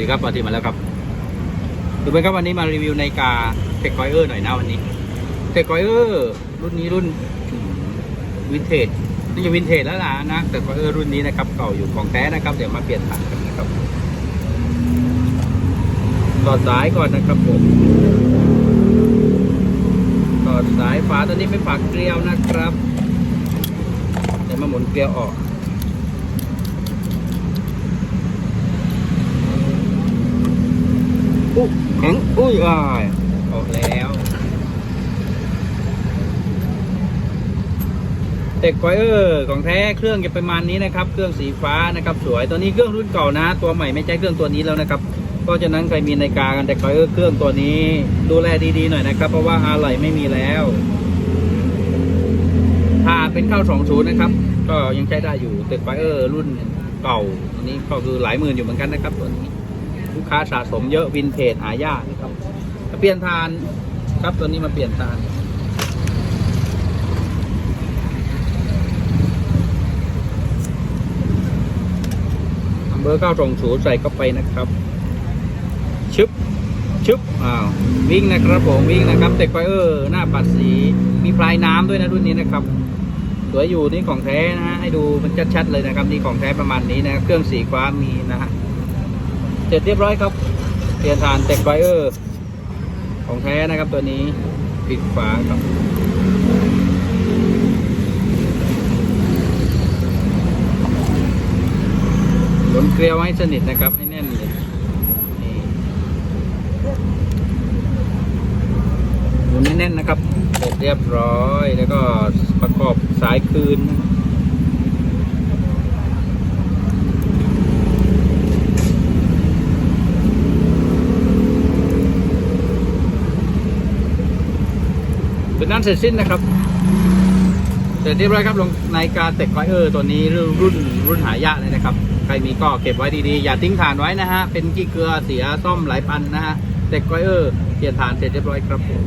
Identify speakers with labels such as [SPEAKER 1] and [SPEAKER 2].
[SPEAKER 1] ดีครับมาทีมาแล้วครับดูเป็นครับวันนี้มารีวิวในาฬิกาเทคไ o เออร์หน่อยนะวันนี้เทคไ o เออร์รุ่นนี้รุ่นวินเทจนี่จะวินเทจแล้วล่ะนะเทคไ o เออร์รุ่นนี้นะครับเก่าอยู่ของแท้นะครับเดี๋ยวมาเปลี่ยนถ่านกันนะครับต่อสายก่อนนะครับผมต่อสายฝาตัวนี้ไม่ฝาเกลียวนะครับเดี๋ยวมาหมุนเกลียวออก อุ๊ยแข็งอุ้ยอ่ายออกแล้วเด็กไวเออร์ของแท้เครื่องจะประมาณนี้นะครับ เครื่องสีฟ้านะครับ สวยตัวนี้เครื่องรุ่นเก่านะ ตัวใหม่ไม่ใช่เครื่องตัวนี้แล้วนะครับเพราะฉะนั้นใครมีนาฬิกากันเด็กไวเออร์เครื่องตัวนี้ ดูแลดีๆหน่อยนะครับ เพราะว่าอะไหล่ไม่มีแล้วถ้าเป็นเข้าสองศูนะครับ ก็ยังใช้ได้อยู่เด็กไวเออร์รุ่นเก่าตัวนี้ก็คือหลายหมื่นอยู่เหมือนกันนะครับตัวนี้ ลูกค้าสะสมเยอะวินเทจหายากนะครับเปลี่ยนทานครับตัวนี้มาเปลี่ยนทานเบอร์เก้าตรงศูนย์ใส่เข้าไปนะครับ ชึบ ชึบ อ้าว วิ่งนะครับผมวิ่งนะครับเต็กไฟเออร์หน้าปัดสีมีพลายน้ำด้วยนะรุ่นนี้นะครับ สวยอยู่นี่ของแท้นะฮะให้ดูมันชัดๆเลยนะครับ นี่ของแท้ประมาณนี้นะ เครื่องสีฟ้ามีนะฮะ เสร็จเรียบร้อยครับ เปลี่ยนฐานเต็กไบเออร์ของแท้นะครับตัวนี้ปิดฝาครับหมุนเกลียวให้สนิทนะครับ ให้แน่นเลยหมุนให้แน่นนะครับ เสร็จเรียบร้อยแล้วก็ประกอบสายคืนนะ เป็นนั้นเสร็จสิ้นนะครับ เสร็จเรียบร้อยครับลงในการเต็กไฟเออร์ตัวนี้รุ่นรุ่นรุ่นหายากเลยนะครับ ใครมีก็เก็บไว้ดีๆ อย่าทิ้งฐานไว้นะฮะ เป็นกี้เกลือเสียซ่อมหลายพันนะฮะเต็กไฟเออร์เปลี่ยนฐานเสร็จเรียบร้อยครับผม